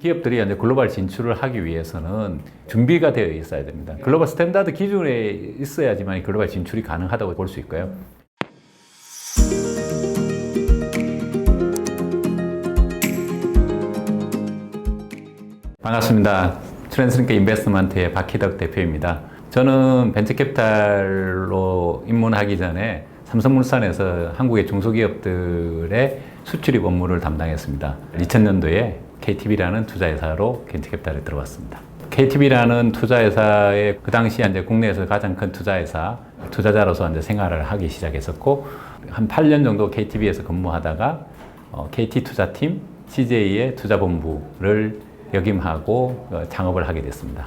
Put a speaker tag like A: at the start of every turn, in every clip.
A: 기업들이 이제 글로벌 진출을 하기 위해서는 준비가 되어 있어야 됩니다. 글로벌 스탠다드 기준에 있어야지만 글로벌 진출이 가능하다고 볼 수 있고요. 반갑습니다. 트랜스링크 인베스트먼트의 박희덕 대표입니다. 저는 벤처캐피탈로 입문하기 전에 삼성물산에서 한국의 중소기업들의 수출입 업무를 담당했습니다. 2000년도에 KTB라는 투자회사로 벤처캐피탈에 들어왔습니다. KTB라는 투자회사의 그 당시 이제 국내에서 가장 큰 투자회사 투자자로서 이제 생활을 하기 시작했었고 한 8년 정도 KTB에서 근무하다가 어, KT 투자팀 CJ의 투자본부를 역임하고 어, 창업을 하게 됐습니다.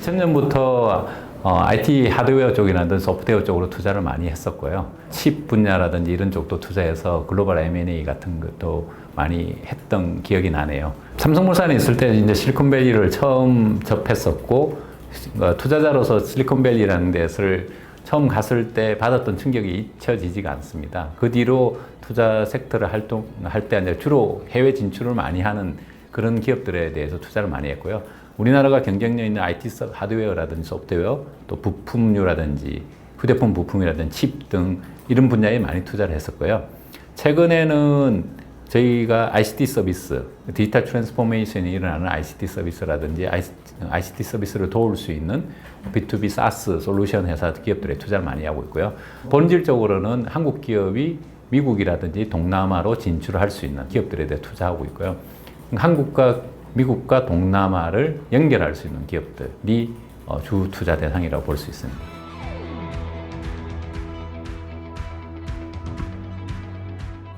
A: 천년부터 어, IT 하드웨어 쪽이라든 소프트웨어 쪽으로 투자를 많이 했었고요. 칩 분야라든지 이런 쪽도 투자해서 글로벌 M&A 같은 것도 많이 했던 기억이 나네요. 삼성물산에 있을 때 이제 실리콘밸리를 처음 접했었고 어, 투자자로서 실리콘밸리라는 데를 처음 갔을 때 받았던 충격이 잊혀지지가 않습니다. 그 뒤로 투자 섹터를 활동할 때 주로 해외 진출을 많이 하는 그런 기업들에 대해서 투자를 많이 했고요. 우리나라가 경쟁력 있는 IT 서- 하드웨어라든지 소프트웨어, 또 부품류라든지 휴대폰 부품이라든지 칩 등 이런 분야에 많이 투자를 했었고요. 최근에는 저희가 ICT 서비스, 디지털 트랜스포메이션이 일어나는 ICT 서비스라든지 ICT 서비스를 도울 수 있는 B2B SaaS 솔루션 회사 기업들에 투자를 많이 하고 있고요. 본질적으로는 한국 기업이 미국이라든지 동남아로 진출할 수 있는 기업들에 대해 투자하고 있고요. 한국과 미국과 동남아를 연결할 수 있는 기업들이 어, 주 투자 대상이라고 볼 수 있습니다.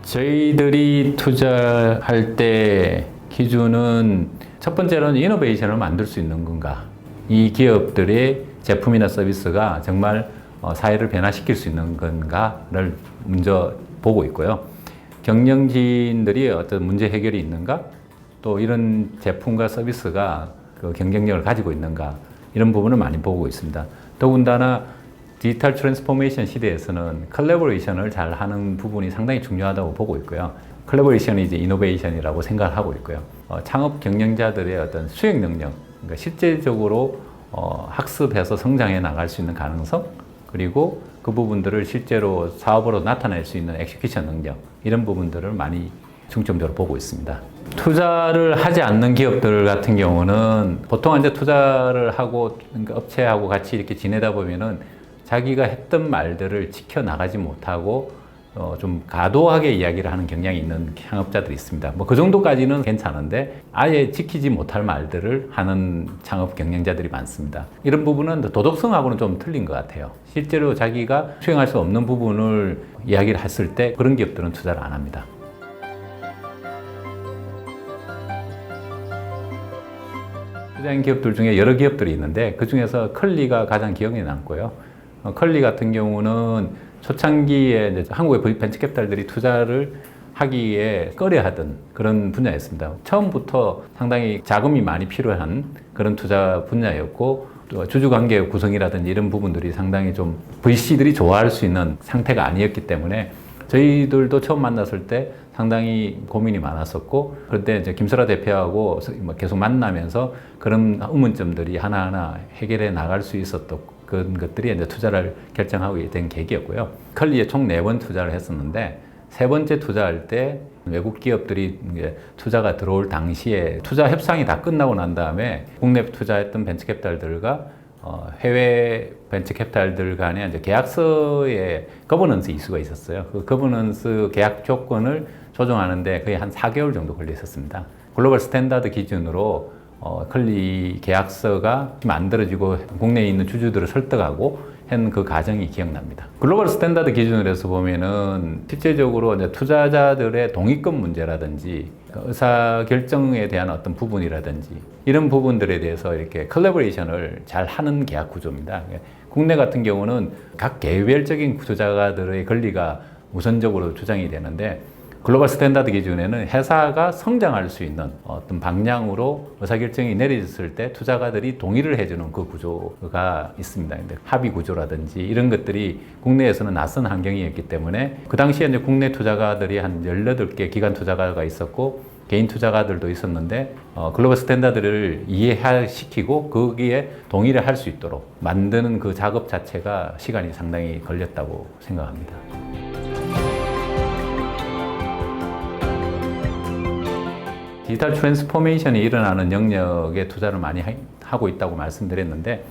A: 저희들이 투자할 때 기준은 첫 번째로는 이노베이션을 만들 수 있는 건가. 이 기업들의 제품이나 서비스가 정말 어, 사회를 변화시킬 수 있는 건가를 먼저 보고 있고요. 경영진들이 어떤 문제 해결이 있는가? 또 이런 제품과 서비스가 그 경쟁력을 가지고 있는가? 이런 부분을 많이 보고 있습니다. 더군다나 디지털 트랜스포메이션 시대에서는 컬래버레이션을 잘 하는 부분이 상당히 중요하다고 보고 있고요. 컬래버레이션이 이제 이노베이션이라고 생각을 하고 있고요. 어, 창업 경영자들의 어떤 수행 능력, 그러니까 실제적으로 어, 학습해서 성장해 나갈 수 있는 가능성, 그리고 그 부분들을 실제로 사업으로 나타낼 수 있는 엑시큐션 능력, 이런 부분들을 많이 중점적으로 보고 있습니다. 투자를 하지 않는 기업들 같은 경우는 보통 이제 투자를 하고 그러니까 업체하고 같이 이렇게 지내다 보면은 자기가 했던 말들을 지켜 나가지 못하고 어, 좀 가도하게 이야기를 하는 경향이 있는 창업자들이 있습니다. 뭐 그 정도까지는 괜찮은데 아예 지키지 못할 말들을 하는 창업 경영자들이 많습니다. 이런 부분은 도덕성하고는 좀 틀린 것 같아요. 실제로 자기가 수행할 수 없는 부분을 이야기를 했을 때 그런 기업들은 투자를 안 합니다. 투자한 기업들 중에 여러 기업들이 있는데 그 중에서 컬리가 가장 기억에 남고요. 어, 컬리 같은 경우는 초창기에 한국의 벤처캐피탈들이 투자를 하기에 꺼려하던 그런 분야였습니다. 처음부터 상당히 자금이 많이 필요한 그런 투자 분야였고 또 주주관계 구성이라든지 이런 부분들이 상당히 좀 VC들이 좋아할 수 있는 상태가 아니었기 때문에 저희들도 처음 만났을 때 상당히 고민이 많았었고 그때 이제 김설아 대표하고 뭐 계속 만나면서 그런 의문점들이 하나하나 해결해 나갈 수 있었던 그런 것들이 이제 투자를 결정하게 된 계기였고요. 컬리에 총 네 번 투자를 했었는데 세 번째 투자할 때 외국 기업들이 투자가 들어올 당시에 투자 협상이 다 끝나고 난 다음에 국내 투자했던 벤처캐피탈들과 어, 해외 벤처 캐피탈들 간에 이제 계약서에 거버넌스 이슈가 있었어요. 그 거버넌스 계약 조건을 조정하는데 거의 한 4개월 정도 걸렸었습니다. 글로벌 스탠다드 기준으로 어, 컬리 계약서가 만들어지고 국내에 있는 주주들을 설득하고 한그 과정이 기억납니다. 글로벌 스탠다드 기준으로 해서 보면은 실제적으로 이제 투자자들의 동의권 문제라든지 의사 결정에 대한 어떤 부분이라든지 이런 부분들에 대해서 이렇게 컬래버레이션을 잘 하는 계약 구조입니다. 국내 같은 경우는 각 개별적인 투자가들의 권리가 우선적으로 주장이 되는데 글로벌 스탠다드 기준에는 회사가 성장할 수 있는 어떤 방향으로 의사결정이 내려졌을 때 투자가들이 동의를 해주는 그 구조가 있습니다. 근데 합의 구조라든지 이런 것들이 국내에서는 낯선 환경이었기 때문에 그 당시에 이제 국내 투자가들이 한 18개 기관 투자가가 있었고 개인 투자가들도 있었는데 어, 글로벌 스탠다드를 이해시키고 거기에 동의를 할 수 있도록 만드는 그 작업 자체가 시간이 상당히 걸렸다고 생각합니다. 디지털 트랜스포메이션이 일어나는 영역에 투자를 많이 하- 하고 있다고 말씀드렸는데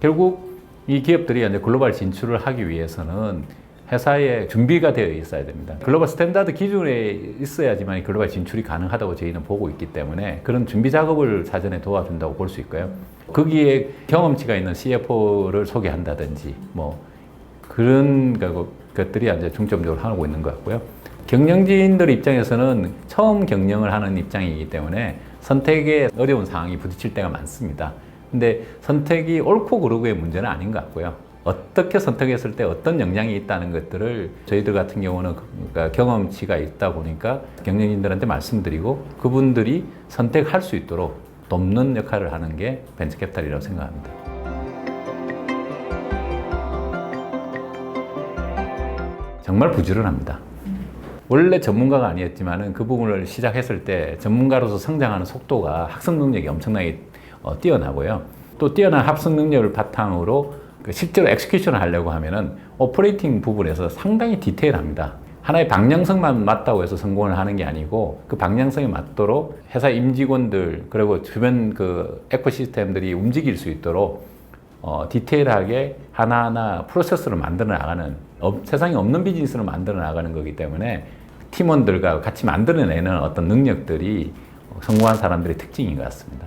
A: 결국 이 기업들이 이제 글로벌 진출을 하기 위해서는 회사에 준비가 되어 있어야 됩니다. 글로벌 스탠다드 기준에 있어야지만 이 글로벌 진출이 가능하다고 저희는 보고 있기 때문에 그런 준비 작업을 사전에 도와준다고 볼 수 있고요. 거기에 경험치가 있는 CFO를 소개한다든지 뭐 그런 거- 것들이 이제 중점적으로 하고 있는 것 같고요. 경영진들 입장에서는 처음 경영을 하는 입장이기 때문에 선택에 어려운 상황이 부딪힐 때가 많습니다. 근데 선택이 옳고 그르고의 문제는 아닌 것 같고요. 어떻게 선택했을 때 어떤 영향이 있다는 것들을 저희들 같은 경우는 그러니까 경험치가 있다 보니까 경영진들한테 말씀드리고 그분들이 선택할 수 있도록 돕는 역할을 하는 게 벤처캐피탈이라고 생각합니다. 정말 부지런합니다. 원래 전문가가 아니었지만은 그 부분을 시작했을 때 전문가로서 성장하는 속도가 학습 능력이 엄청나게 어, 뛰어나고요. 또 뛰어난 학습 능력을 바탕으로 그 실제로 엑스큐션을 하려고 하면은 오퍼레이팅 부분에서 상당히 디테일합니다. 하나의 방향성만 맞다고 해서 성공을 하는 게 아니고 그 방향성에 맞도록 회사 임직원들 그리고 주변 그 에코시스템들이 움직일 수 있도록 어, 디테일하게 하나하나 프로세스를 만들어 나가는 업- 세상에 없는 비즈니스를 만들어 나가는 거기 때문에 팀원들과 같이 만들어내는 어떤 능력들이 성공한 사람들의 특징인 것 같습니다.